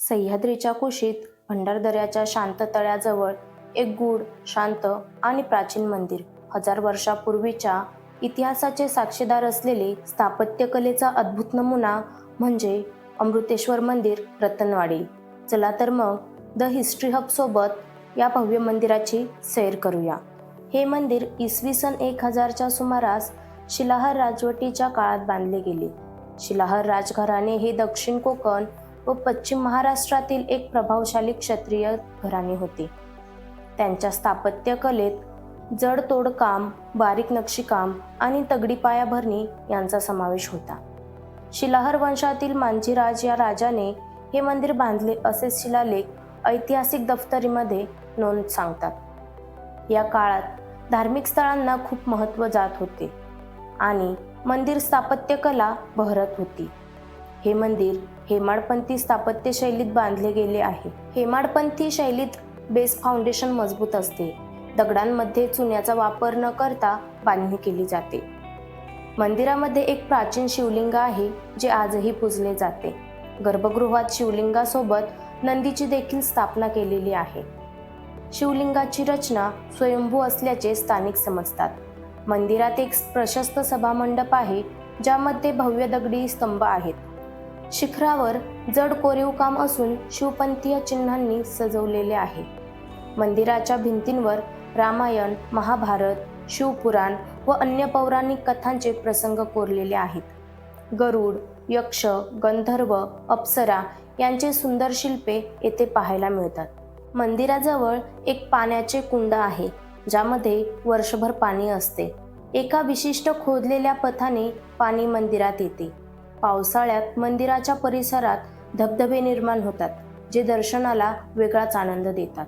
सह्याद्रीच्या कुशीत भंडारदऱ्याच्या शांत तळ्याजवळ एक गूढ शांत आणि प्राचीन मंदिर. हजार वर्षापूर्वीच्या इतिहासाचे साक्षीदार असलेले स्थापत्यकलेचा अद्भुत नमुना म्हणजे अमृतेश्वर मंदिर रतनवाडी. चला तर मग द हिस्ट्री हब सोबत या भव्य मंदिराची सैर करूया. हे मंदिर इसवी सन एक हजारच्या सुमारास शिलाहार राजवटीच्या काळात बांधले गेले. शिलाहार राजघराणे हे दक्षिण कोकण व पश्चिम महाराष्ट्रातील एक प्रभावशाली क्षत्रिय घराणे होते. त्यांच्या स्थापत्य कलेत काम बारीक नक्षीकाम आणि तगडी पायाभरणी यांचा समावेश होता. शिलाहर वंशातील मांजीराज या राजाने हे मंदिर बांधले असे शिलालेख ऐतिहासिक दफ्तरीमध्ये नोंद सांगतात. या काळात धार्मिक स्थळांना खूप महत्त्व जात होते आणि मंदिर स्थापत्यकला बहरत होती. हे मंदिर हेमाडपंथी स्थापत्य शैलीत बांधले गेले आहे. हेमाडपंथी शैलीत बेस फाउंडेशन मजबूत असते. दगडांमध्ये चुन्याचा वापर न करता बांधणी केली जाते. मंदिरामध्ये एक प्राचीन शिवलिंग आहे जे आजही पूजले जाते. गर्भगृहात शिवलिंगासोबत नंदीची देखील स्थापना केलेली आहे. शिवलिंगाची रचना स्वयंभू असल्याचे स्थानिक समजतात. मंदिरात एक प्रशस्त सभामंडप आहे ज्यामध्ये भव्य दगडी स्तंभ आहेत. शिखरावर जड कोरीव काम असून शिवपंथीय चिन्हांनी सजवलेले आहे. मंदिराच्या भिंतींवर रामायण महाभारत शिवपुराण व अन्य पौराणिक कथांचे प्रसंग कोरलेले आहेत. गरुड यक्ष गंधर्व अप्सरा यांचे सुंदर शिल्पे येथे पाहायला मिळतात. मंदिराजवळ एक पाण्याचे कुंड आहे ज्यामध्ये वर्षभर पाणी असते. एका विशिष्ट खोदलेल्या पथाने पाणी मंदिरात येते. पावसाळ्यात मंदिराच्या परिसरात धबधबे निर्माण होतात जे दर्शनाला वेगळाच आनंद देतात.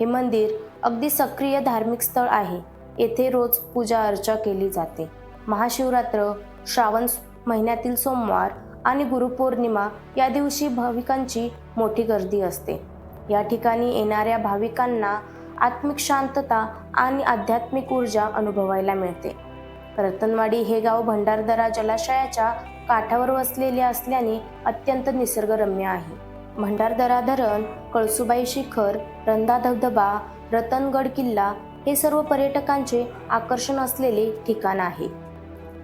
हे मंदिर अगदी सक्रिय धार्मिक स्थळ आहे. येथे रोज पूजा अर्चा केली जाते. महाशिवरात्र श्रावण महिन्यातील सोमवार आणि गुरुपौर्णिमा या दिवशी भाविकांची मोठी गर्दी असते. या ठिकाणी येणाऱ्या भाविकांना आत्मिक शांतता आणि आध्यात्मिक ऊर्जा अनुभवायला मिळते. रतनवाडी हे गाव भंडारदरा जलाशयाच्या काठावर वसलेले असल्याने अत्यंत निसर्गरम्य आहे. भंडारदरा धरण कळसुबाई शिखर रंधा धबधबा रतनगड किल्ला हे सर्व पर्यटकांचे आकर्षण असलेले ठिकाण आहे.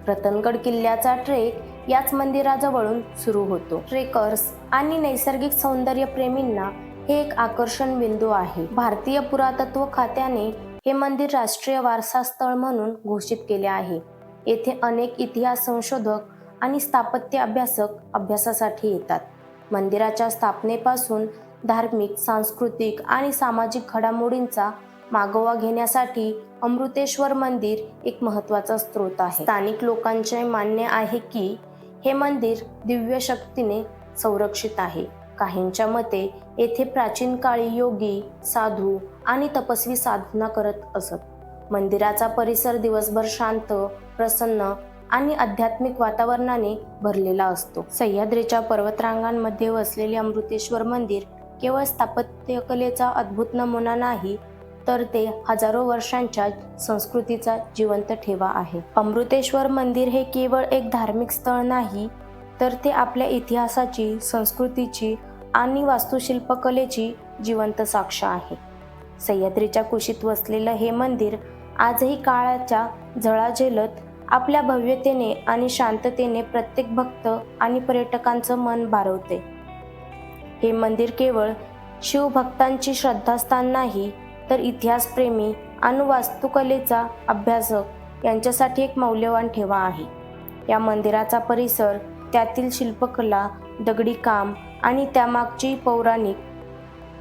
रतनगड किल्ल्याचा ट्रेक याच मंदिराजवळून सुरू होतो. ट्रेकर्स आणि नैसर्गिक सौंदर्य प्रेमींना हे एक आकर्षण बिंदू आहे. भारतीय पुरातत्व खात्याने हे मंदिर राष्ट्रीय वारसा स्थळ म्हणून घोषित केले आहे. येथे अनेक इतिहास संशोधक आणि स्थापत्य अभ्यासक अभ्यासासाठी येतात. मंदिराच्या स्थापनेपासून धार्मिक सांस्कृतिक आणि सामाजिक घडामोडींचा मागोवा घेण्यासाठी अमृतेश्वर मंदिर एक महत्त्वाचा स्रोत आहे. स्थानिक लोकांचे मान्य आहे की हे मंदिर दिव्य शक्तीने संरक्षित आहे. काहींच्या मते येथे प्राचीन काळी योगी साधू आणि तपस्वी साधना करत असत. मंदिराचा परिसर दिवसभर शांत प्रसन्न आणि आध्यात्मिक वातावरणाने भरलेला असतो. सह्याद्रीच्या पर्वतरांगांमध्ये वसलेले अमृतेश्वर मंदिर केवळ स्थापत्यकलेचा अद्भुत नमुना नाही तर ते हजारो वर्षांच्या संस्कृतीचा जिवंत ठेवा आहे. अमृतेश्वर मंदिर हे केवळ एक धार्मिक स्थळ नाही तर ते आपल्या इतिहासाची संस्कृतीची आणि वास्तुशिल्पकलेची जिवंत साक्ष आहे. सह्याद्रीच्या कुशीत वसलेलं हे मंदिर आजही काळाच्या झळाझेलत आपल्या भव्यतेने आणि शांततेने प्रत्येक भक्त आणि पर्यटकांचं मन भारवते हे मंदिर केवळ शिवभक्तांची श्रद्धास्थान नाही तर इतिहासप्रेमी आणि वास्तुकलेचा अभ्यासक यांच्यासाठी एक मौल्यवान ठेवा आहे. या मंदिराचा परिसर त्यातील शिल्पकला दगडी काम आणि त्यामागची पौराणिक.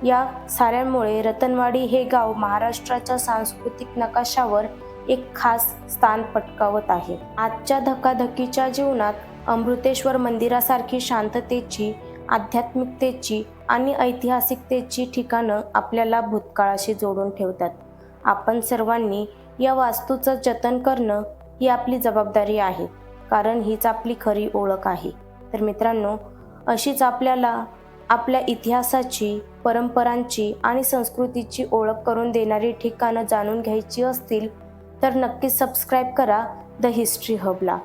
या साऱ्यांमुळे रतनवाडी हे गाव महाराष्ट्राच्या सांस्कृतिक नकाशावर एक खास स्थान पटकावत आहे. आजच्या धकाधकीच्या जीवनात अमृतेश्वर मंदिरासारखी शांततेची आध्यात्मिकतेची आणि ऐतिहासिकतेची ठिकाणं आपल्याला भूतकाळाशी जोडून ठेवतात. आपण सर्वांनी या वास्तूचं जतन करणं ही आपली जबाबदारी आहे कारण हीच आपली खरी ओळख आहे. तर मित्रांनो अशीच आपल्याला आपल्या इतिहासाची परंपरांची आणि संस्कृतीची ओळख करून देणारी ठिकाणं जाणून घ्यायची असतील तर नक्की सबस्क्राईब करा द हिस्ट्री हबला